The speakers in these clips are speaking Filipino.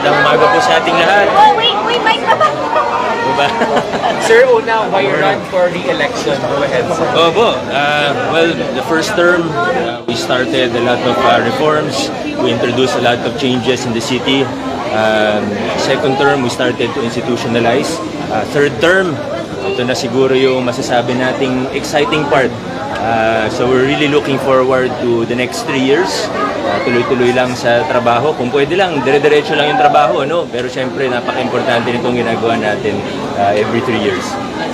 magandang umaga po sa ating lahat. Oh, wait, wait, mic pa ba? Diba? Sir, una, why run for re-election? Go ahead, sir. Opo, uh, well, the first term, uh, we started a lot of uh, reforms. We introduced a lot of changes in the city. Um, second term, we started to institutionalize. Uh, third term, ito na siguro yung masasabi nating exciting part. Uh, so we're really looking forward to the next three years. Uh, tuloy-tuloy lang sa trabaho. Kung pwede lang, dire-diretso lang yung trabaho, no? Pero syempre, napaka-importante nitong ginagawa natin uh, every three years.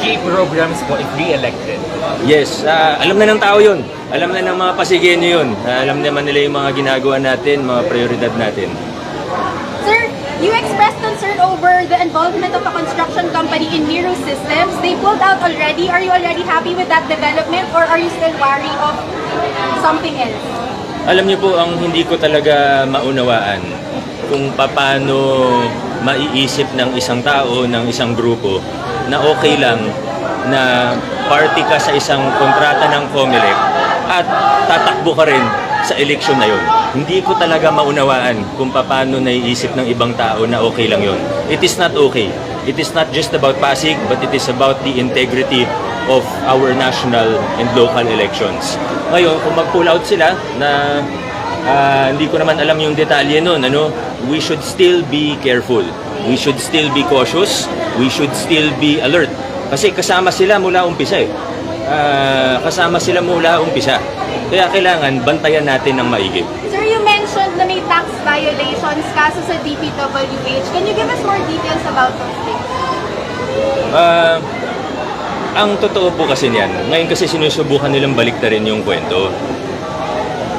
Key programs po if re-elected. Yes, ah, alam na ng tao yun. Alam na ng mga pasigenyo yun. Ah, alam naman nila yung mga ginagawa natin, mga prioridad natin. You expressed concern over the involvement of a construction company in Miro Systems. They pulled out already. Are you already happy with that development or are you still wary of something else? Alam niyo po, ang hindi ko talaga maunawaan kung paano maiisip ng isang tao, ng isang grupo, na okay lang na party ka sa isang kontrata ng COMELEC at tatakbo ka rin sa eleksyon na yun. Hindi ko talaga maunawaan kung paano naiisip ng ibang tao na okay lang yun. It is not okay. It is not just about Pasig, but it is about the integrity of our national and local elections. Ngayon, kung mag-pull out sila na ah, hindi ko naman alam yung detalye nun, ano, we should still be careful. We should still be cautious. We should still be alert. Kasi kasama sila mula umpisa eh. Ah, kasama sila mula umpisa. Kaya kailangan bantayan natin ng maigi. Sir, you mentioned na may tax violations kaso sa DPWH. Can you give us more details about those things? Ah, ang totoo po kasi niyan, ngayon kasi sinusubukan nilang baliktarin yung kwento.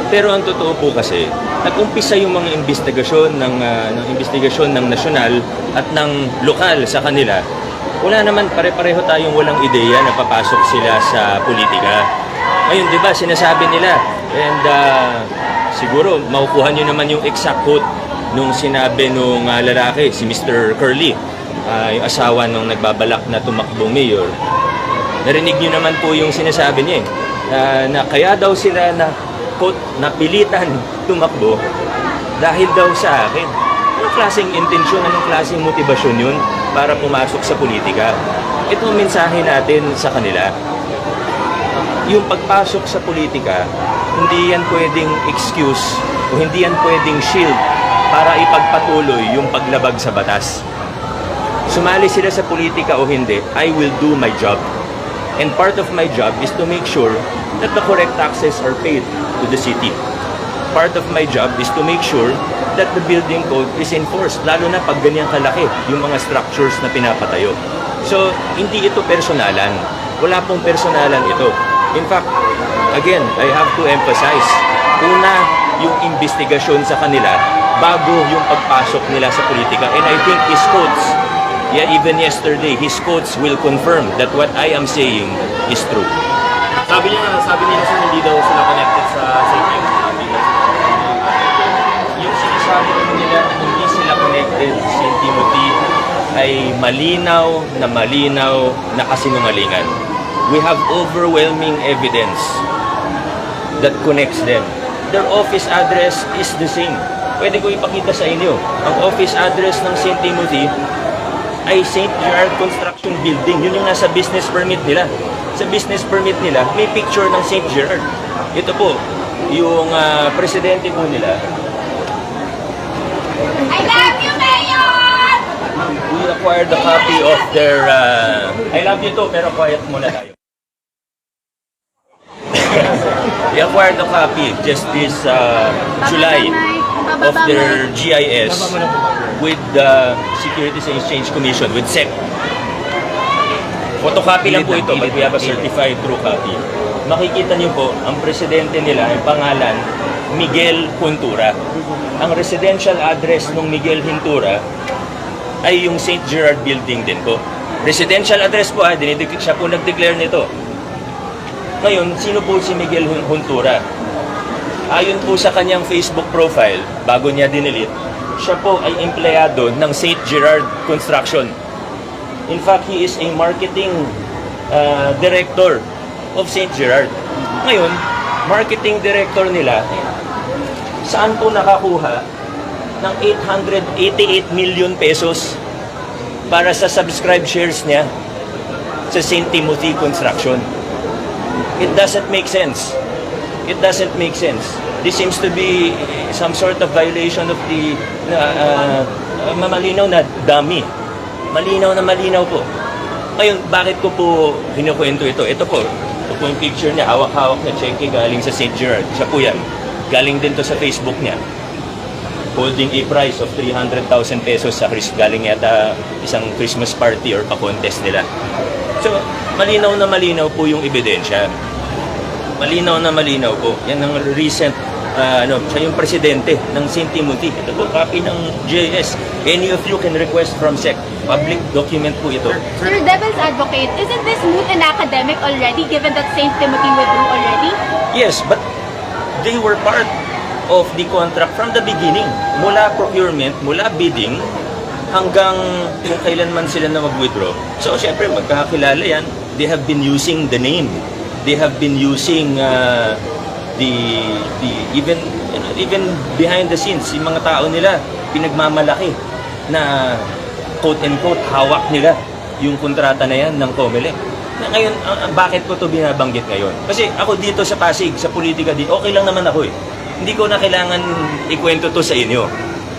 Pero ang totoo po kasi, nag-umpisa yung mga investigasyon ng, ah, ng investigasyon ng nasyonal at ng lokal sa kanila. Wala naman pare-pareho tayong walang ideya na papasok sila sa politika. Ngayon, di ba, sinasabi nila, and ah, siguro, makukuha nyo naman yung exact quote nung sinabi nung ah, lalaki, si Mr. Curly, ah, yung asawa nung nagbabalak na tumakbong mayor. Narinig nyo naman po yung sinasabi niya eh, ah, na kaya daw sila na quote, napilitan tumakbo dahil daw sa akin. Anong klaseng intensyon, anong klaseng motibasyon yun para pumasok sa politika? Ito ang mensahe natin sa kanila. Yung pagpasok sa politika, hindi yan pwedeng excuse o hindi yan pwedeng shield para ipagpatuloy yung paglabag sa batas. Sumali sila sa politika o hindi, I will do my job. And part of my job is to make sure that the correct taxes are paid to the city. Part of my job is to make sure that the building code is enforced, lalo na pag ganyan kalaki yung mga structures na pinapatayo. So, hindi ito personalan. Wala pong personalan ito. In fact, again, I have to emphasize, una, yung investigasyon sa kanila bago yung pagpasok nila sa politika. And I think his quotes Yeah, even yesterday, his quotes will confirm that what I am saying is true. Sabi niya, sabi nila sir, hindi daw sila connected sa daw sila- Yung sinasabi naman nila na hindi sila connected St. Timothy ay malinaw na malinaw na kasinungalingan. We have overwhelming evidence that connects them. Their office address is the same. Pwede ko ipakita sa inyo. Ang office address ng St. Timothy ay St. Gerard Construction Building. Yun yung nasa business permit nila. Sa business permit nila, may picture ng St. Gerard. Ito po, yung ah, presidente po nila, I love you, Mayor! we acquired a copy of their... ah, I love you too, pero quiet muna tayo. We acquired a copy just this ah, July of their GIS with the Securities and Exchange Commission, with SEC. Photocopy lang po ito, but we have a certified true copy. Makikita niyo po, ang presidente nila, ang pangalan, Miguel Huntura. Ang residential address ng Miguel Huntura ay yung St. Gerard Building din po. Residential address po, ah, dinidik siya po nag-declare nito. Ngayon, sino po si Miguel Hun- Huntura? Ayon po sa kanyang Facebook profile, bago niya dinilit, siya po ay empleyado ng St. Gerard Construction. In fact, he is a marketing uh, director of St. Gerard. Ngayon, marketing director nila, saan po nakakuha ng 888 million pesos para sa subscribe shares niya sa St. Timothy Construction. It doesn't make sense. It doesn't make sense. This seems to be some sort of violation of the uh, uh, malinaw na dummy. Malinaw na malinaw po. Ngayon, bakit ko po kinukwento ito? Ito po, ito po yung picture niya, hawak-hawak na cheque galing sa St. Gerard. Siya po yan. Galing din to sa Facebook niya. Holding a price of 300,000 pesos sa Chris, galing yata isang Christmas party or pa-contest nila. So, malinaw na malinaw po yung ebidensya. Malinaw na malinaw po. Yan ang recent, ah, ano, siya yung presidente ng St. Timothy. Ito po, copy ng JS. Any of you can request from SEC. Public document po ito. Sir, devil's advocate, isn't this moot and academic already given that St. Timothy withdrew already? Yes, but they were part of the contract from the beginning. Mula procurement, mula bidding, hanggang kung kailan man sila na mag-withdraw. So, syempre, magkakakilala yan. They have been using the name. They have been using uh, the, the, even, you know, even behind the scenes, yung mga tao nila, pinagmamalaki na quote and quote, hawak nila yung kontrata na yan ng COMELEC. Na ngayon, bakit ko to binabanggit ngayon? Kasi ako dito sa Pasig, sa politika di okay lang naman ako eh. Hindi ko na kailangan ikwento to sa inyo.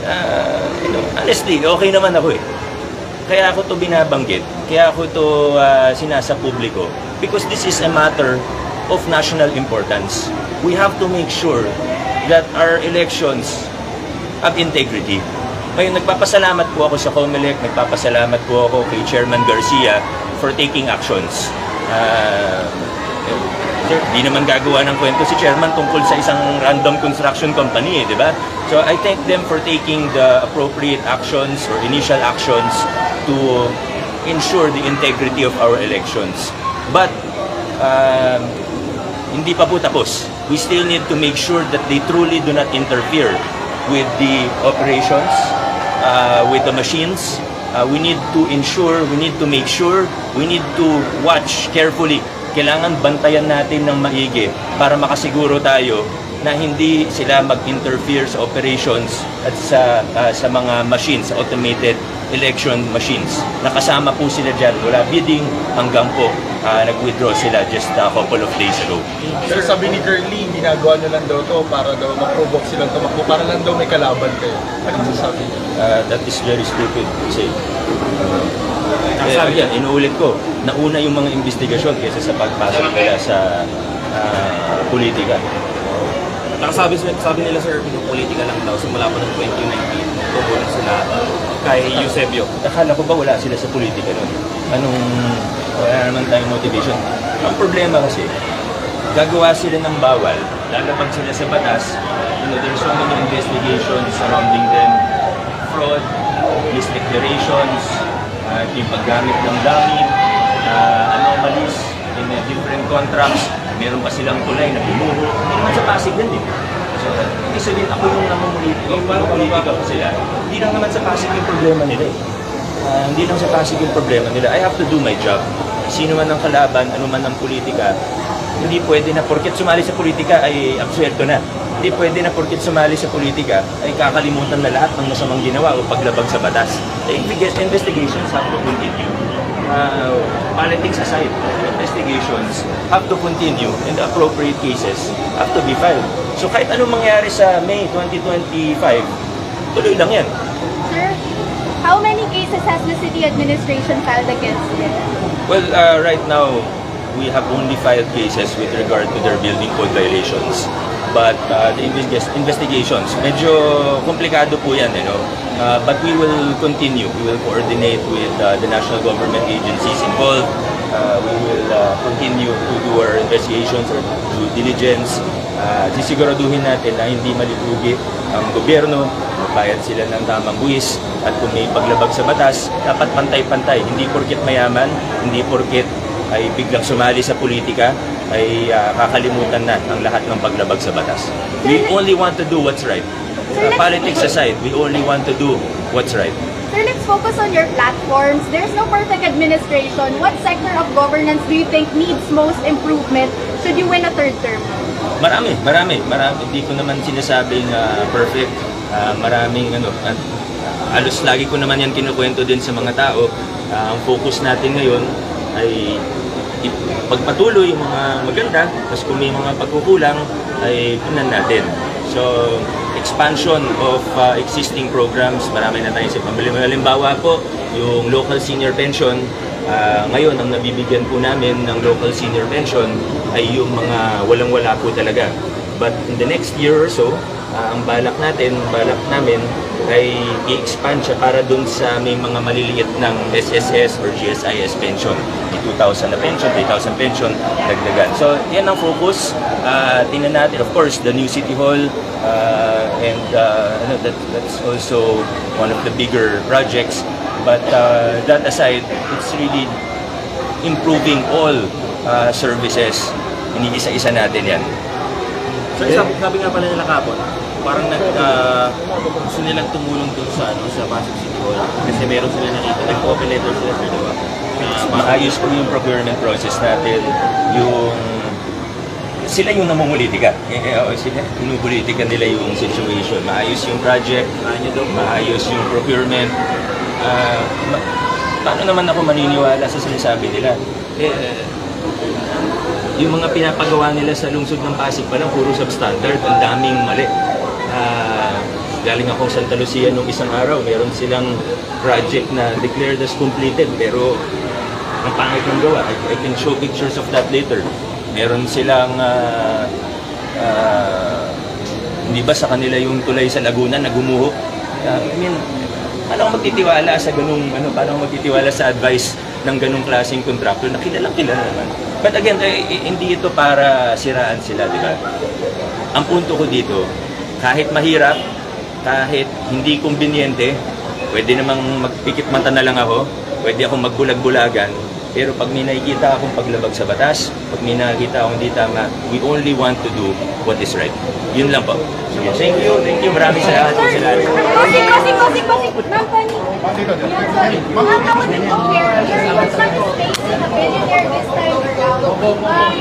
Ah, you know, honestly, okay naman ako eh. Kaya ako to binabanggit, kaya ako to ah, sinasa publiko because this is a matter of national importance. We have to make sure that our elections have integrity. Ngayon, nagpapasalamat po ako sa COMELEC, nagpapasalamat po ako kay Chairman Garcia for taking actions. Ah, eh, sir, di naman gagawa ng kwento si Chairman tungkol sa isang random construction company, eh, di ba? So I thank them for taking the appropriate actions or initial actions to ensure the integrity of our elections. But um, hindi pa po tapos. We still need to make sure that they truly do not interfere with the operations, uh, with the machines. Uh, we need to ensure, we need to make sure, we need to watch carefully. Kailangan bantayan natin ng maigi para makasiguro tayo na hindi sila mag-interfere sa operations at sa uh, sa mga machines, automated election machines. Nakasama po sila dyan. Wala bidding hanggang po uh, nag-withdraw sila just a couple of days ago. Sir, sabi ni Curly, ginagawa nyo lang daw to para daw ma-provoke silang tumakbo, para lang daw may kalaban kayo. Ano masasabi niyo? Uh, that is very stupid to say. Kaya yan, inuulit ko, nauna yung mga investigasyon kaysa sa pagpasok nila sa ah, politika. Nakasabi sabi nila sir, politika lang daw simula pa ng 2019 tumulong sila kay Eusebio. Akala ko ba wala sila sa politika nun? Anong, wala naman tayong motivation. Ang problema kasi, gagawa sila ng bawal, lalabag sila sa batas, you know, there's so many investigations surrounding them, fraud, misdeclarations, uh, yung paggamit ng dummy, uh, anomalies in uh, different contracts, meron pa silang tulay na binuho, hindi naman sa Pasig din eh. So, hindi sabihin ako yung namumulitika, ko sila, hindi lang naman sa Pasig yung problema nila eh. Ah, hindi lang sa Pasig yung problema nila. I have to do my job. Sino man ang kalaban, ano man ang politika, hindi pwede na porket sumali sa politika ay absuelto na. Hindi pwede na porket sumali sa politika ay kakalimutan na lahat ng masamang ginawa o paglabag sa batas. The invest- investigations have to continue. Uh, politics aside, investigations have to continue and the appropriate cases have to be filed. So kahit anong mangyari sa May 2025, tuloy lang yan. Sir, how many cases has the city administration filed against them? Well, uh, right now, we have only filed cases with regard to their building code violations. But uh, the invest- investigations, medyo komplikado po yan, you know. Uh, but we will continue. We will coordinate with uh, the national government agencies involved. Uh, we will uh, continue to do our investigations or due diligence. Uh, sisiguraduhin natin na hindi malibugi ang gobyerno, magbayad sila ng tamang buwis, at kung may paglabag sa batas, dapat pantay-pantay. Hindi porket mayaman, hindi porket ay biglang sumali sa politika, ay ah, kakalimutan na ang lahat ng paglabag sa batas. We only want to do what's right. Uh, politics aside, we only want to do what's right. Sir, let's focus on your platforms. There's no perfect administration. What sector of governance do you think needs most improvement should you win a third term? Marami, marami, marami. Hindi ko naman sinasabing ah, perfect. Ah, maraming ano, at alos lagi ko naman yan kinukwento din sa mga tao. Ah, ang focus natin ngayon ay pagpatuloy yung mga maganda, tapos kung may mga pagkukulang, ay tunan natin. So, expansion of uh, existing programs, marami na tayo sa pamilya. Halimbawa po, yung local senior pension, ah, ngayon ang nabibigyan po namin ng local senior pension ay yung mga walang-wala po talaga. But in the next year or so, ah, ang balak natin, balak namin ay i-expand siya para dun sa may mga maliliit ng SSS or GSIS pension. May 2,000 na pension, 3,000 pension, dagdagan. So, yan ang focus. Uh, tingnan natin, of course, the new City Hall uh, and uh, that, that's also one of the bigger projects. But uh, that aside, it's really improving all uh, services. Iniisa-isa natin yan. So, sabi, sabi nga pala nila kapon, parang nag, ah, gusto nilang tumulong dun sa, ano, sa Pasig City Hall. Kasi meron sila nakita, nag-open letter sila sir, di ba? Maayos po yung procurement process natin, yung sila yung namumulitika. Eh, eh, oh, sila, pinupolitika nila yung situation. Maayos yung project, maayos yung procurement. Ah, ma- paano naman ako maniniwala sa sinasabi nila? Eh, eh, yung mga pinapagawa nila sa lungsod ng Pasig pa lang, puro substandard, ang daming mali. Galing akong Santa Lucia nung isang araw, meron silang project na declared as completed, pero ang pangit ng gawa. I, I can show pictures of that later. Meron silang, ah, ah, hindi ba sa kanila yung tulay sa Laguna na gumuho? Ah, I mean, paano ako magtitiwala sa ganung, ano, paano ako magtitiwala sa advice ng ganung klaseng contractor na kilalang kilala naman. But again, eh, eh, hindi ito para siraan sila, di ba? Ang punto ko dito, kahit mahirap, kahit hindi kumbinyente, pwede namang magpikit mata na lang ako, pwede akong magbulag-bulagan, pero pag may nakikita akong paglabag sa batas, pag may nakikita akong hindi tama, we only want to do what is right. Yun lang po. Sige, thank you, thank you. Maraming salamat po sa lahat. Kasi, kasi, kasi, kasi,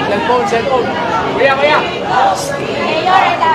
Cellphone, cellphone. Kuya, kuya. Mayor, ito.